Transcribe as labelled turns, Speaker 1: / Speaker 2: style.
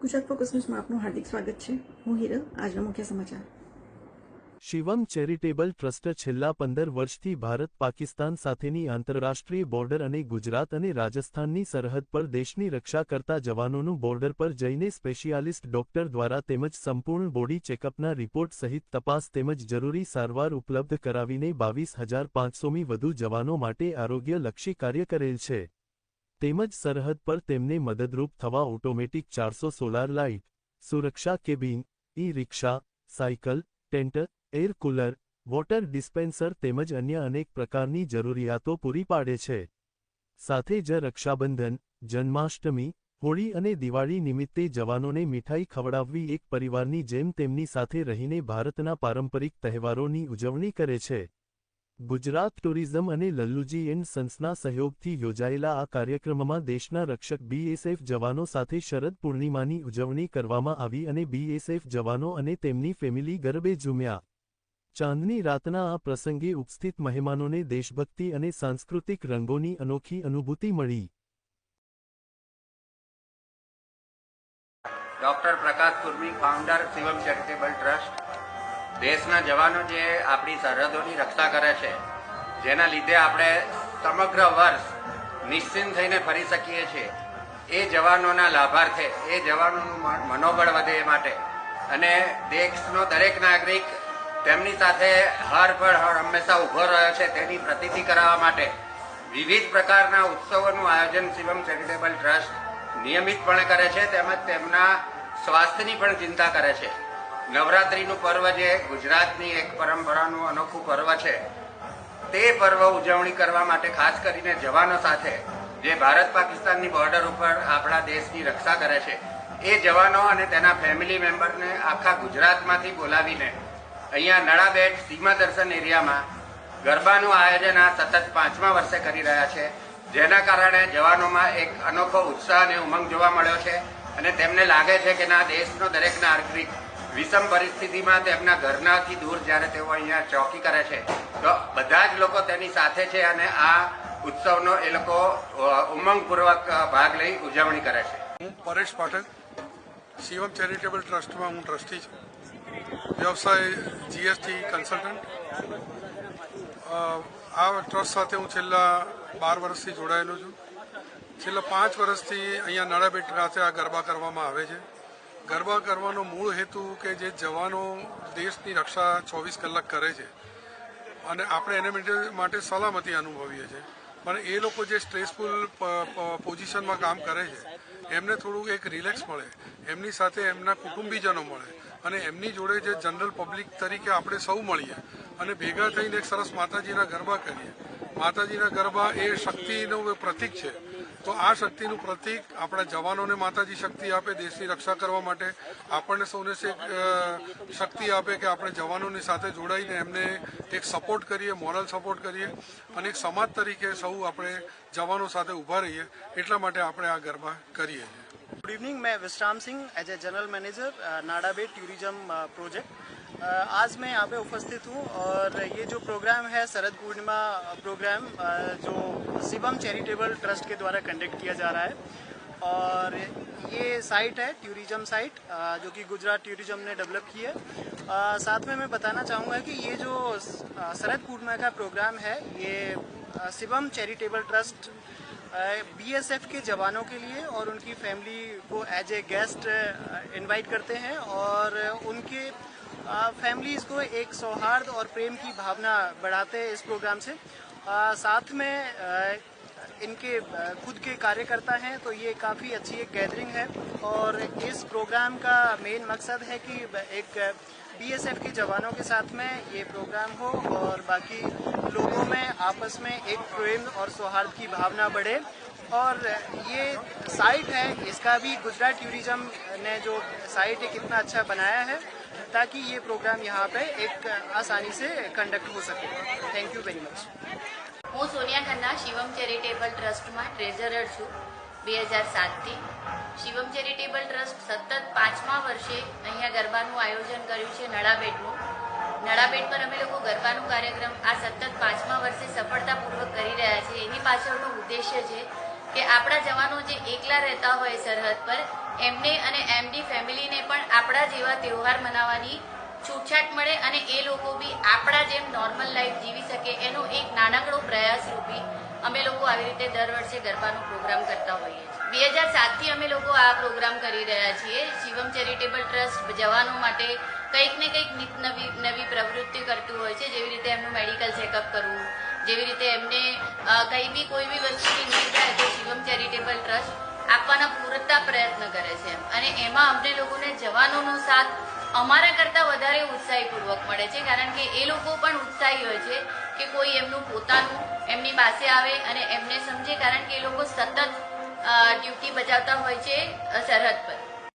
Speaker 1: Gujarat focus ન્યૂઝમાં આપનું હાર્દિક સ્વાગત છે હું હિરલ આજના મુખ્ય સમાચાર
Speaker 2: શિવમ ચેરિટેબલ ટ્રસ્ટ છેલ્લા પંદર વર્ષથી ભારત પાકિસ્તાન સાથેની આંતરરાષ્ટ્રીય બોર્ડર અને ગુજરાત અને રાજસ્થાનની સરહદ પર દેશની રક્ષા કરતા જવાનોનું બોર્ડર પર જઈને સ્પેશિયાલિસ્ટ ડોક્ટર દ્વારા તેમજ સંપૂર્ણ બોડી ચેકઅપના રિપોર્ટ સહિત તપાસ તેમજ જરૂરી સારવાર ઉપલબ્ધ કરાવીને બાવીસ હજાર પાંચસોમી વધુ જવાનો માટે આરોગ્યલક્ષી કાર્ય કરેલ છે તેમજ સરહદ પર તેમને મદદરૂપ થવા ઓટોમેટિક ચારસો સોલાર લાઇટ, સુરક્ષા કેબિન ઈ રિક્ષા સાયકલ ટેન્ટર એર કુલર, વોટર ડિસ્પેન્સર તેમજ અન્ય અનેક પ્રકારની જરૂરિયાતો પૂરી પાડે છે. સાથે જ રક્ષાબંધન, જન્માષ્ટમી, હોળી અને દિવાળી નિમિત્તે જવાનોને મીઠાઈ ખવડાવવી એક પરિવારની જેમ તેમની સાથે રહીને ભારતના પારંપરિક તહેવારોની ઉજવણી કરે છે. ગુજરાત ટુરિઝમ અને લલ્લુજી એન્ડ સન્સના સહયોગથી યોજાયેલા આ કાર્યક્રમમાં દેશના રક્ષક બીએસએફ જવાનો સાથે શરદ પૂર્ણિમાની ઉજવણી કરવામાં આવી અને બીએસએફ જવાનો અને તેમની ફેમિલી ગરબે ઝૂમ્યા. ચાંદની રાતના આ પ્રસંગે ઉપસ્થિત મહેમાનોને દેશભક્તિ અને સાંસ્કૃતિક રંગોની અનોખી અનુભૂતિ મળી.
Speaker 3: Doctor Prakash Kurmi founder Shivam charitable trust દેશના જવાનો જે આપણી સરહદોની રક્ષા કરે છે, જેના લીધે આપણે સમગ્ર વર્ષ નિશ્ચિંત થઈને ફરી શકીએ છીએ. એ જવાનોના લાભાર્થે, એ જવાનોનું મનોબળ વધે એ માટે. અને દેશનો દરેક નાગરિક તેમની સાથે હર પર હર હંમેશા ઊભો રહ્યો છે તેની પ્રતિતિ કરાવવા માટે. વિવિધ પ્રકારના ઉત્સવોનું આયોજન શિવમ ચેરિટેબલ ટ્રસ્ટ નિયમિતપણે કરે છે, તેમજ તેમના સ્વાસ્થ્યની પણ ચિંતા કરે છે. નવરાત્રિનું પર્વ જે ગુજરાતની એક પરંપરાનું અનોખું પર્વ છે, તે પર્વ ઉજવણી કરવા માટે ખાસ કરીને જવાનો સાથે, જે ભારત પાકિસ્તાનની બોર્ડર ઉપર આપણા દેશની રક્ષા કરે છે, એ જવાનો અને તેના ફેમિલી મેમ્બરને આખા ગુજરાતમાંથી બોલાવીને, અહીંયા નળાબેટ સીમા દર્શન એરિયામાં ગરબાનું આયોજન આ સતત પાંચમા વર્ષે કરી રહ્યા છે, જેના કારણે જવાનોમાં એક અનોખો ઉત્સાહ અને ઉમંગ જોવા મળ્યો છે, અને તેમને લાગે છે કે ના, દેશનો દરેક નાગરિક વિષમ પરિસ્થિતિમાં તેમના ઘરનાથી દૂર જ્યારે તેઓ અહીંયા ચોકી કરે છે, તો બધા જ લોકો તેની સાથે છે અને આ ઉત્સવનો એ લોકો ઉમંગપૂર્વક ભાગ લઈ ઉજવણી કરે છે.
Speaker 4: હું પરેશ પાઠક, શિવમ ચેરિટેબલ ટ્રસ્ટમાં હું ટ્રસ્ટી છું. વ્યવસાય જીએસટી કન્સલ્ટન્ટ. આ ટ્રસ્ટ સાથે હું છેલ્લા બાર વર્ષથી જોડાયેલો છું. છેલ્લા પાંચ વર્ષથી અહીંયા નળાબેટ ખાતે આ ગરબા કરવામાં આવે છે. ગરબા કરવાનો મૂળ હેતુ કે જે જવાનો દેશની રક્ષા ચોવીસ કલાક કરે છે. અને આપણે એને માટે- સલામતી અનુભવીએ છીએ. પણ એ લોકો જે સ્ટ્રેસફુલ પોઝિશનમાં કામ કરે છે, એમને થોડુંક એક રિલેક્સ મળે. એમની સાથે એમના કુટુંબીજનો મળે. અને એમની જોડે જે જનરલ પબ્લિક તરીકે આપણે સૌ મળીએ. અને ભેગા થઈને એક સરસ માતાજીના ગરબા કરીએ. માતાજીના ગરબા એ શક્તિનું પ્રતિક છે. તો આ શક્તિનું પ્રતિક આપણા જવાનોને માતાજી શક્તિ આપે, દેશની રક્ષા કરવા માટે. આપણને સૌને શક્તિ આપે કે આપણે જવાનોની સાથે જોડાઈને એમને એક સપોર્ટ કરીએ મોરલ સપોર્ટ કરીએ અને એક સમાજ તરીકે સૌ આપણે જવાનો સાથે ઊભા રહીએ. એટલા માટે આપણે આ ગરબા કરીએ
Speaker 5: ગુડ ઇવનિંગ મેં Vishram Singh as a general manager Nadabet tourism project आज मैं यहाँ पे उपस्थित हूँ और ये जो प्रोग्राम है, शरद पूर्णिमा प्रोग्राम जो शिवम चैरिटेबल ट्रस्ट के द्वारा कंडक्ट किया जा रहा है। और ये साइट है टूरिज़्म साइट जो कि गुजरात टूरिज़्म ने डेवलप की है। साथ में मैं बताना चाहूँगा कि ये जो शरद पूर्णिमा का प्रोग्राम है, ये शिवम चैरिटेबल ट्रस्ट बीएसएफ के जवानों के लिए और उनकी फैमिली को एज ए गेस्ट इनवाइट करते हैं और उनके फैमिलीज़ को एक सौहार्द और प्रेम की भावना बढ़ाते हैं इस प्रोग्राम से। अ, साथ में अ, इनके खुद के कार्यकर्ता हैं तो ये काफ़ी अच्छी एक गैदरिंग है। और इस प्रोग्राम का मेन मकसद है कि एक बीएसएफ के जवानों के साथ में ये प्रोग्राम हो और बाकी लोगों में आपस में एक प्रेम और सौहार्द की भावना बढ़े। और ये साइट है इसका भी गुजरात टूरिज्म ने जो साइट है कितना अच्छा बनाया है ताकि ये प्रोग्राम यहाँ पे एक आसानी से कंडक्ट हो सके थैंक यू वेरी मच
Speaker 6: હું સોનિયા ખન્ના શિવમ ચેરિટેબલ ટ્રસ્ટમાં ટ્રેઝરર છું બે હજાર સાતથી શિવમ ચેરિટેબલ ટ્રસ્ટ સતત પાંચમા વર્ષે અહીંયા ગરબાનું આયોજન કર્યું છે નળાબેટનું નળાબેટ પર અમે લોકો ગરબાનું કાર્યક્રમ આ સતત પાંચમા વર્ષે સફળતાપૂર્વક કરી રહ્યા છીએ એની પાછળનો ઉદ્દેશ્ય છે કે આપણા જવાનો જે એકલા રહેતા હોય સરહદ પર, એમને અને એમની ફેમિલીને પણ આપણા જેવા તહેવાર મનાવવાની છૂટછાટ મળે અને એ લોકો બી આપણા જેમ નોર્મલ લાઈફ જીવી શકે એનો એક નાનકડો પ્રયાસ રૂપી અમે લોકો આવી રીતે દર વર્ષે ગરબાનો પ્રોગ્રામ કરતા હોઈએ છીએ. બે હજાર સાતથી અમે લોકો આ પ્રોગ્રામ કરી રહ્યા છીએ. શિવમ ચેરિટેબલ ટ્રસ્ટ જવાનો માટે કંઈક ને કંઈક નવી નવી પ્રવૃત્તિ કરતું હોય છે. જેવી રીતે એમનું મેડિકલ ચેકઅપ કરવું જેવી રીતે એમને કંઈ બી કોઈ બી વસ્તુની નીડ થાય તો શિવમ ચેરિટેબલ ટ્રસ્ટ આપવાના પૂરતા પ્રયત્ન કરે છે. અને એમાં અમને લોકોને જવાનોનો સાથ અમારા કરતાં વધારે ઉત્સાહીપૂર્વક મળે છે, કારણ કે એ લોકો પણ ઉત્સાહી હોય છે કે કોઈ એમનું પોતાનું એમની પાસે આવે અને એમને સમજે, કારણ કે એ લોકો સતત ડ્યુટી બજાવતા હોય છે સરહદ પર.